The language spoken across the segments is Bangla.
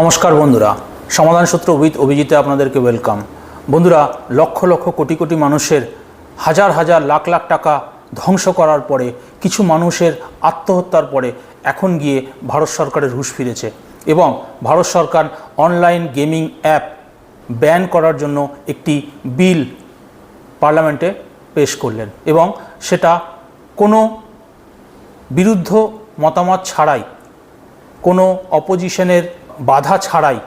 নমস্কার বন্ধুরা, সমাধান সূত্র উইথ অভিজিতে আপনাদেরকে ওয়েলকাম। বন্ধুরা, লক্ষ লক্ষ কোটি কোটি মানুষের, হাজার হাজার লাখ লাখ টাকা ধ্বংস করার পরে, কিছু মানুষের আত্মহত্যার পরে এখন গিয়ে ভারত সরকারের হুশ ফিরেছে এবং ভারত সরকার অনলাইন গেমিং অ্যাপ ব্যান করার জন্য একটি বিল পার্লামেন্টে পেশ করলেন এবং সেটা কোনো বিরুদ্ধ মতামত ছাড়াই কোনো অপোজিশনের বাধা ছাড়াই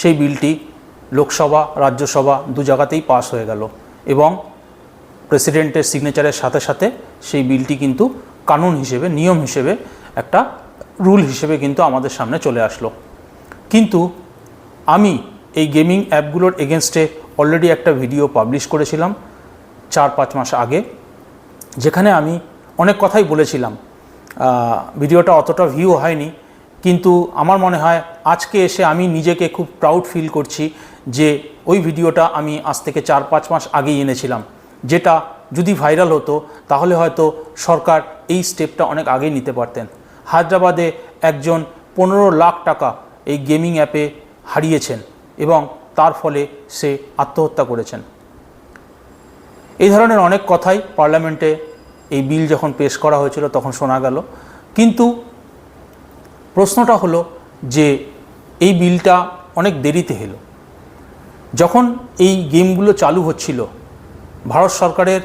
সেই বিলটি লোকসভা, রাজ্যসভা দু জায়গাতেই পাস হয়ে গেল এবং প্রেসিডেন্টের সিগনেচারের সাথে সাথে সেই বিলটি কিন্তু কানুন হিসেবে, নিয়ম হিসেবে একটা রুল হিসেবে কিন্তু আমাদের সামনে চলে আসলো। কিন্তু আমি এই গেমিং অ্যাপগুলোর এগেনস্টে অলরেডি একটা ভিডিও পাবলিশ করেছিলাম চার পাঁচ মাস আগে, যেখানে আমি অনেক কথাই বলেছিলাম। ভিডিওটা অতটা ভিউ হয়নি কিন্তু আমার মনে হয় আজকে এসে আমি নিজেকে খুব প্রাউড ফিল করছি যে ওই ভিডিওটা আমি আজ থেকে চার, পাঁচ মাস আগেই এনেছিলাম। যেটা যদি ভাইরাল হতো, তাহলে হয়তো সরকার এই স্টেপটা অনেক আগেই নিতে পারতেন। হায়দ্রাবাদে একজন পনেরো লাখ টাকা এই গেমিং অ্যাপে হারিয়েছেন এবং তার ফলে সে আত্মহত্যা করেছেন। এই ধরনের অনেক কথাই পার্লামেন্টে এই বিল যখন পেশ করা হয়েছিল, তখন শোনা গেল। কিন্তু প্রশ্নটা হলো যে এই বিলটা অনেক দেরিতে এলো। যখন এই গেমগুলো চালু হচ্ছিল, ভারত সরকারের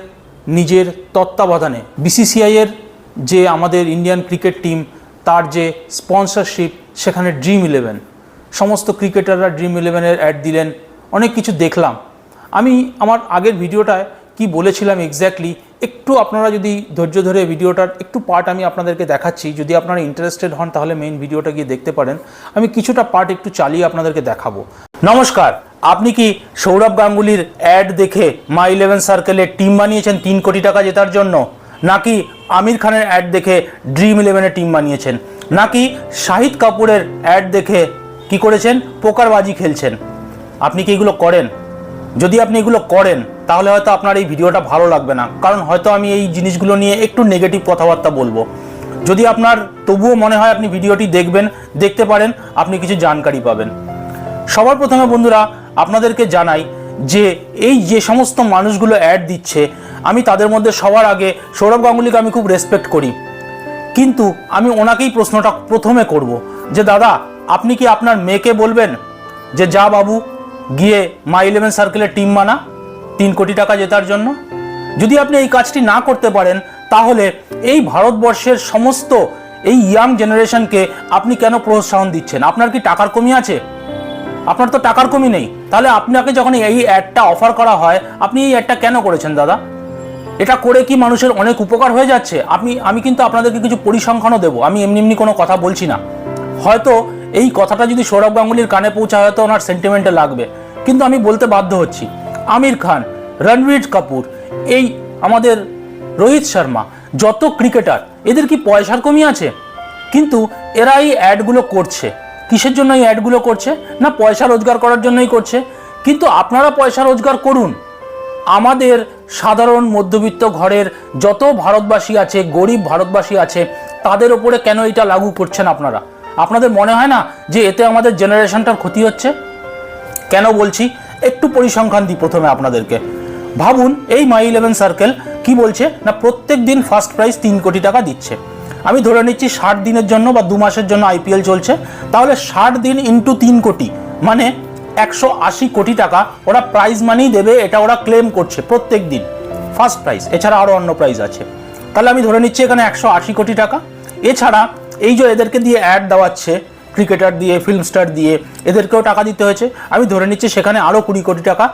নিজের তত্ত্বাবধানে বিসিসিআইয়ের যে আমাদের ইন্ডিয়ান ক্রিকেট টিম তার যে স্পন্সরশিপ সেখানে ড্রিম ইলেভেন সমস্ত ক্রিকেটাররা ড্রিম ইলেভেনের অ্যাড দিলেন, অনেক কিছু দেখলাম। আমি আমার আগের ভিডিওটায় কি বলেছিলাম এক্স্যাক্টলি একটু আপনারা যদি ধৈর্য ধরে ভিডিওটার একটু পার্ট আমি আপনাদেরকে দেখাচ্ছি। যদি আপনারা ইন্টারেস্টেড হন, তাহলে মেইন ভিডিওটা গিয়ে দেখতে পারেন। আমি কিছুটা পার্ট একটু চালিয়ে আপনাদেরকে দেখাবো। নমস্কার, আপনি কি সৌরভ গাঙ্গুলির অ্যাড দেখে মা ইলেভেন সার্কেলের টিম বানিয়েছেন তিন কোটি টাকা জেতার জন্য? নাকি আমির খানের অ্যাড দেখে ড্রিম ইলেভেনের টিম বানিয়েছেন? নাকি শাহিদ কাপুরের অ্যাড দেখে কি করেছেন? পোকারবাজি খেলছেন? আপনি কি এগুলো করেন? যদি আপনি এগুলো করেন, তাহলে হয়তো আপনার এই ভিডিওটা ভালো লাগবে না। কারণ হয়তো আমি এই জিনিসগুলো নিয়ে একটু নেগেটিভ কথাবার্তা বলব। যদি আপনার, তবুও মনে হয় আপনি ভিডিওটি দেখবেন, দেখতে পারেন, আপনি কিছু জানকারি পাবেন। সবার প্রথমে বন্ধুরা, আপনাদেরকে জানাই যে এই যে সমস্ত মানুষগুলো অ্যাড দিচ্ছে, আমি তাদের মধ্যে সবার আগে সৌরভ গাঙ্গুলিকে আমি খুব রেসপেক্ট করি। কিন্তু আমি ওনাকেই প্রশ্নটা প্রথমে করব যে, দাদা, আপনি কি আপনার মেয়েকে বলবেন যে, যা বাবু গিয়ে মা ইলেভেন সার্কেলের টিম বানা, তিন কোটি টাকা জেতার জন্য। যদি আপনি এই কাজটি না করতে পারেন, তাহলে এই ভারতবর্ষের সমস্ত এই ইয়াং জেনারেশনকে আপনি কেন প্রোৎসাহন দিচ্ছেন? আপনার কি টাকার কমি আছে? আপনার তো টাকার কমি নেই। তাহলে আপনাকে যখন এই অ্যাডটা অফার করা হয়, আপনি এই অ্যাডটা কেন করেছেন দাদা? এটা করে কি মানুষের অনেক উপকার হয়ে যাচ্ছে? আপনি আমি কিন্তু আপনাদেরকে কিছু পরিসংখ্যানও দেবো। আমি এমনি এমনি কোনো কথা বলছি না। হয়তো এই কথাটা যদি সৌরভ গাঙ্গুলির কানে পৌঁছায় হয়তো ওনার সেন্টিমেন্টে লাগবে। কিন্তু আমি বলতে বাধ্য হচ্ছি, আমির খান, রণবীর কাপুর, এই আমাদের রোহিত শর্মা, যত ক্রিকেটার এদের কি পয়সার কমি আছে? কিন্তু এরা এই অ্যাডগুলো করছে। কিসের জন্য এই অ্যাডগুলো করছে? না পয়সা রোজগার করার জন্যই করছে? কিন্তু আপনারা পয়সা রোজগার করুন। আমাদের সাধারণ মধ্যবিত্ত ঘরের যত ভারতবাসী আছে, গরিব ভারতবাসী আছে, তাদের ওপরে কেন এটা লাগু করছেন আপনারা? আপনাদের মনে হয় না যে এতে আমাদের জেনারেশনটার ক্ষতি হচ্ছে? কেন বলছি? একটু পরিসংখ্যান দিই প্রথমে আপনাদেরকে। ভাবুন, এই মাই ইলেভেন সার্কেল কি বলছে? না, প্রত্যেক দিন ফার্স্ট প্রাইজ তিন কোটি টাকা দিচ্ছে। আমি ধরে নিচ্ছি ষাট দিনের জন্য বা দু মাসের জন্য আইপিএল চলছে। তাহলে ষাট দিন ইন্টু তিন কোটি মানে একশো আশি কোটি টাকা ওরা প্রাইজ মানিই দেবে, এটা ওরা ক্লেম করছে প্রত্যেক দিন। ফার্স্ট প্রাইজ এছাড়া আরও অন্য প্রাইজ আছে। তাহলে আমি ধরে নিচ্ছি এখানে একশো আশি কোটি টাকা। এছাড়া এই যে এদেরকে দিয়ে অ্যাড দেওয়াচ্ছে ক্রিকেটার দিয়ে ফিল্ম স্টার দিয়ে, এদেরকেও টাকা দিতে হয়েছে। আমি ধরে নিচ্ছি সেখানে আরও কুড়ি কোটি টাকা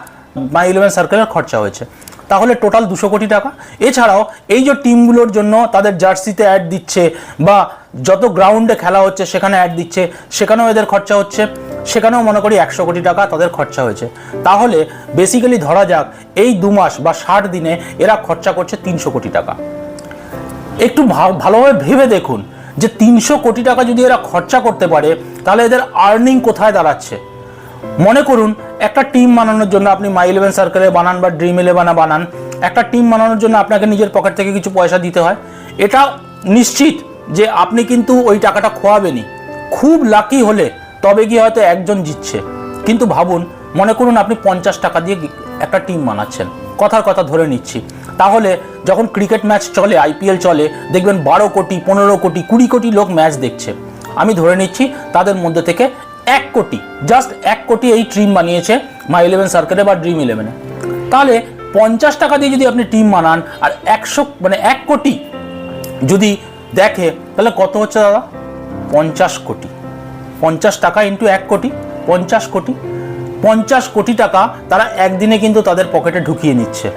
মাই ইলেভেন সার্কেলের খরচা হয়েছে। তাহলে টোটাল দুশো কোটি টাকা। এছাড়াও এই যে টিমগুলোর জন্য তাদের জার্সিতে অ্যাড দিচ্ছে বা যত গ্রাউন্ডে খেলা হচ্ছে সেখানে অ্যাড দিচ্ছে, সেখানেও এদের খরচা হচ্ছে। সেখানেও মনে করি একশো কোটি টাকা তাদের খরচা হয়েছে। তাহলে বেসিক্যালি ধরা যাক, এই দু মাস বা ষাট দিনে এরা খরচা করছে তিনশো কোটি টাকা। একটু ভালোভাবে ভেবে দেখুন যে তিনশো কোটি টাকা যদি এরা খরচা করতে পারে, তাহলে এদের আর্নিং কোথায় দাঁড়াচ্ছে? মনে করুন, একটা টিম বানানোর জন্য আপনি মাই ইলেভেন সার্কেলে বানান বা ড্রিম ইলেভেনে বানান, একটা টিম বানানোর জন্য আপনাকে নিজের পকেট থেকে কিছু পয়সা দিতে হয়। এটা নিশ্চিত যে আপনি কিন্তু ওই টাকাটা খোয়াবেনি খুব লাকি হলে তবে গিয়ে হয়তো একজন জিতছে। কিন্তু ভাবুন, মনে করুন আপনি পঞ্চাশ টাকা দিয়ে একটা টিম বানাচ্ছেন। কথার কথা ধরে নিচ্ছি। তাহলে যখন ক্রিকেট ম্যাচ চলে আইপিএল চলে, দেখবেন বারো কোটি, পনেরো কোটি, কুড়ি কোটি লোক ম্যাচ দেখছে। আমি ধরে নিচ্ছি, তাদের মধ্যে থেকে এক কোটি জাস্ট এক কোটি এই টিম বানিয়েছে মাই ইলেভেন সার্কেলে বা ড্রিম ইলেভেনে তাহলে পঞ্চাশ টাকা দিয়ে যদি আপনি টিম বানান, আর একশো মানে এক কোটি যদি দেখে, তাহলে কত হচ্ছে দাদা? পঞ্চাশ কোটি। পঞ্চাশ টাকা ইন্টু এক কোটি, পঞ্চাশ কোটি। পঞ্চাশ কোটি টাকা তারা একদিনে কিন্তু তাদের পকেটে ঢুকিয়ে নিচ্ছে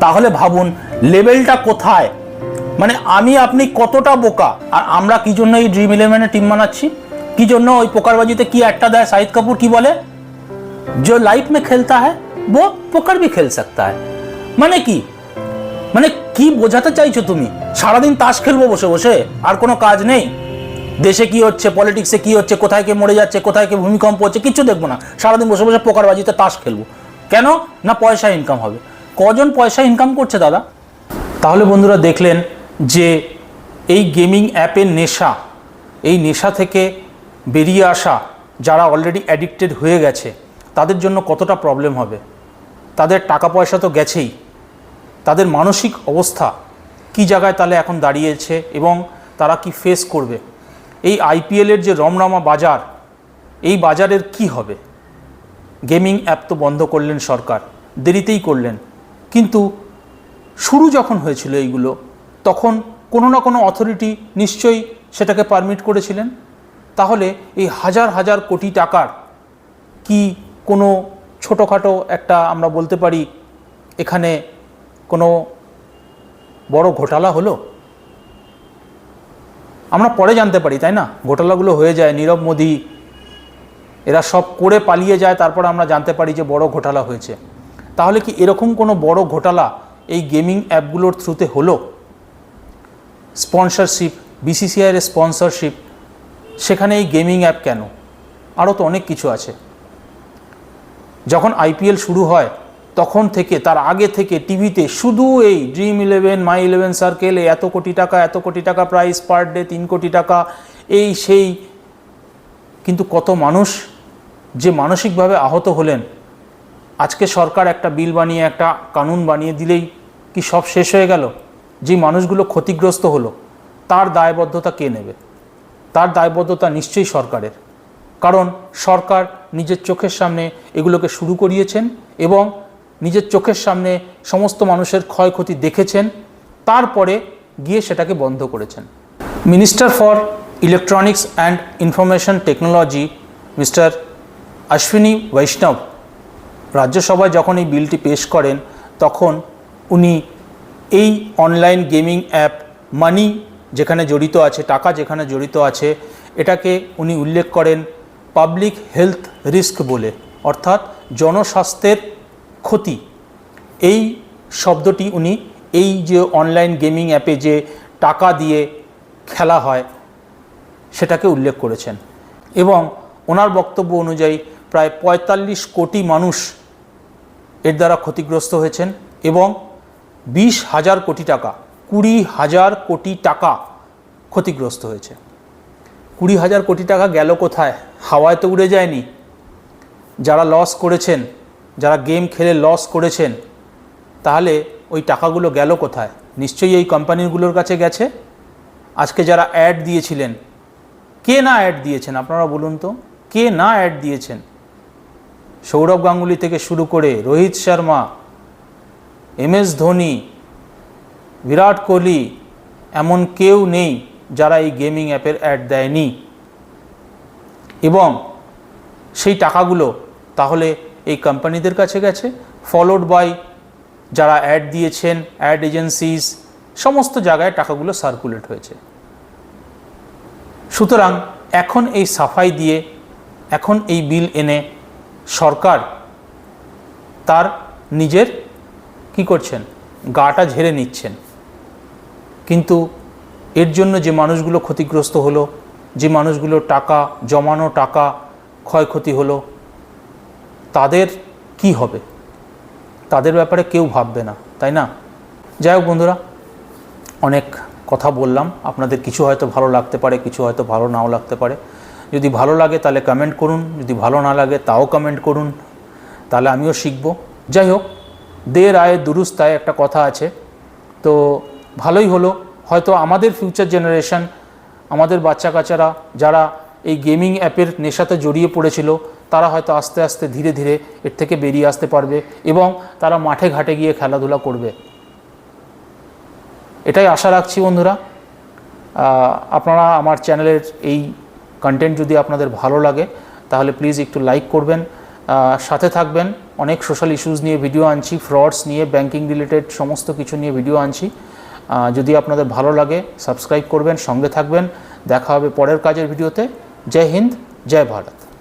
তাহলে ভাবুন লেভেলটা কোথায় মানে আমি আপনি কতটা বোকা আর আমরা কি জন্য এই ড্রিম ইলেভেনে টিম বানাচ্ছি কি জন্য ওই পোকারবাজিতে কি একটা দেয় শাহিদ কাপুর কি বলে जो लाइफ में खेलता है वो पोकर भी खेल सकता है মানে কি মানে কি বোঝাতে চাইছো তুমি সারাদিন তাস খেলবো বসে বসে আর কোনো কাজ নেই দেশে কি হচ্ছে পলিটিক্সে কি হচ্ছে, কোথায় কে মরে যাচ্ছে, কোথায় কে ভূমিকম্প হচ্ছে কিচ্ছু দেখব না। সারাদিন বসে বসে পোকারবাজিতে তাস খেলব। কেন? না পয়সা ইনকাম হবে। কজন পয়সা ইনকাম করছে দাদা? তাহলে বন্ধুরা দেখলেন যে এই গেমিং অ্যাপের নেশা, এই নেশা থেকে বেরিয়ে আসা যারা অলরেডি অ্যাডিক্টেড হয়ে গেছে, তাদের জন্য কতটা প্রবলেম হবে? তাদের টাকা পয়সা তো গেছেই। তাদের মানসিক অবস্থা কি জায়গায় তাহলে এখন দাঁড়িয়েছে এবং তারা কি ফেস করবে? এই আইপিএলের যে রমরমা বাজার, এই বাজারের কি হবে? গেমিং অ্যাপ তো বন্ধ করলেন সরকার, দেরিতেই করলেন। কিন্তু শুরু যখন হয়েছিল এইগুলো, তখন কোনো না কোনো অথরিটি নিশ্চয়ই সেটাকে পারমিট করেছিলেন। তাহলে এই হাজার হাজার কোটি টাকার কি কোনো ছোটোখাটো একটা আমরা বলতে পারি, এখানে কোনো বড় ঘোটালা হলো? আমরা পরে জানতে পারি, তাই না? ঘোটালাগুলো হয়ে যায়, নীরব মোদি, এরা সব করে পালিয়ে যায়, তারপর আমরা জানতে পারি যে বড় ঘোটালা হয়েছে। তাহলে কি এরকম কোনো বড় ঘোটালা এই গেমিং অ্যাপগুলোর থ্রুতে হলো? স্পন্সরশিপ, বিসিসিআইয়ের স্পন্সরশিপ, সেখানে এই গেমিং অ্যাপ কেন? আরও তো অনেক কিছু আছে। যখন আইপিএল শুরু হয় তখন থেকে, তার আগে থেকে টিভিতে শুধু এই dream eleven my eleven circle এত কোটি টাকা, এত কোটি টাকা প্রাইস পার ডে তিন কোটি টাকা, এই সেই কিন্তু কত মানুষ যে মানসিকভাবে আহত হলেন। আজকে সরকার একটা বিল বানিয়ে, একটা কানুন বানিয়ে দিলেই কি সব শেষ হয়ে গেল? যে মানুষগুলো ক্ষতিগ্রস্ত হলো, তার দায়বদ্ধতা কে নেবে? তার দায়বদ্ধতা নিশ্চয়ই সরকারের। কারণ সরকার নিজের চোখের সামনে এগুলোকে শুরু করিয়েছেন এবং নিজের চোখের সামনে সমস্ত মানুষের ক্ষয়ক্ষতি দেখেছেন, তারপরে গিয়ে সেটাকে বন্ধ করেছেন। Minister for electronics and information technology, mister Ashwini Vaishnaw, রাজ্যসভায় যখন এই বিলটি পেশ করেন, তখন উনি এই অনলাইন গেমিং অ্যাপ মানি যেখানে জড়িত আছে, টাকা যেখানে জড়িত আছে, এটাকে উনি উল্লেখ করেন পাবলিক হেলথ রিস্ক বলে। অর্থাৎ জনস্বাস্থ্যের ক্ষতি। এই শব্দটি উনি এই যে অনলাইন গেমিং অ্যাপে যে টাকা দিয়ে খেলা হয়, সেটাকে উল্লেখ করেছেন। এবং ওনার বক্তব্য অনুযায়ী প্রায় পঁয়তাল্লিশ কোটি মানুষ এর দ্বারা ক্ষতিগ্রস্ত হয়েছেন এবং বিশ হাজার কোটি টাকা, কুড়ি হাজার কোটি টাকা ক্ষতিগ্রস্ত হয়েছে। কুড়ি হাজার কোটি টাকা গেল কোথায়? হাওয়ায় তো উড়ে যায়নি। যারা লস করেছেন যারা গেম খেলে লস করেছেন, তাহলে ওই টাকাগুলো গেল কোথায়? নিশ্চয়ই এই কোম্পানিগুলোর কাছে গেছে। আজকে যারা অ্যাড দিয়েছিলেন, কে না অ্যাড দিয়েছেন? আপনারা বলুন তো, কে না অ্যাড দিয়েছেন? সৌরভ গাঙ্গুলি থেকে শুরু করে রোহিত শর্মা, এম এস ধোনি, বিরাট কোহলি, এমন কেউ নেই যারা এই গেমিং অ্যাপের অ্যাড দেয়নি। এবং সেই টাকাগুলো তাহলে এই কোম্পানিদের কাছে গেছে ফলোড বাই যারা অ্যাড দিয়েছেন অ্যাড এজেন্সিস সমস্ত জায়গায় টাকাগুলো সার্কুলেট হয়েছে। সুতরাং এখন এই সাফাই দিয়ে, এখন এই বিল এনে সরকার তার নিজের কি করছেন? গাটা ঝেড়ে নিচ্ছেন। কিন্তু এর জন্য যে মানুষগুলো ক্ষতিগ্রস্ত হলো, যে মানুষগুলো টাকা, জমানো টাকা ক্ষয়ক্ষতি হলো তাদের কি হবে? তাদের ব্যাপারে কেউ ভাববে না, তাই না? যাই হোক বন্ধুরা, অনেক কথা বললাম। আপনাদের কিছু হয়তো ভালো লাগতে পারে, কিছু হয়তো ভালো নাও লাগতে পারে। যদি ভালো লাগে তাহলে কমেন্ট করুন, যদি ভালো না লাগে তাও কমেন্ট করুন। তাহলে আমিও শিখব। যাই হোক, দের আয়ে দুরুস্ত আয়ে একটা কথা আছে। তো ভালোই হলো। হয়তো আমাদের ফিউচার জেনারেশন আমাদের বাচ্চা কাচ্চারা যারা এই গেমিং অ্যাপের নেশাতে জড়িয়ে পড়েছিল তারা হয়তো আস্তে আস্তে ধীরে ধীরে এর থেকে বেরিয়ে আসতে পারবে এবং তারা মাঠে ঘাটে গিয়ে খেলাধুলা করবে। এটাই আশা রাখছি বন্ধুরা। আপনারা আমার চ্যানেলের এই কন্টেন্ট যদি আপনাদের ভালো লাগে, তাহলে প্লিজ একটু লাইক করবেন। সাথে থাকবেন। অনেক সোশ্যাল ইস্যুস নিয়ে ভিডিও আনছি ফ্রডস নিয়ে ব্যাংকিং রিলেটেড সমস্ত কিছু নিয়ে ভিডিও আনছি। যদি আপনাদের ভালো লাগে সাবস্ক্রাইব করবেন, সঙ্গে থাকবেন। দেখা হবে পরের কাজের ভিডিওতে জয় হিন্দ, জয় ভারত।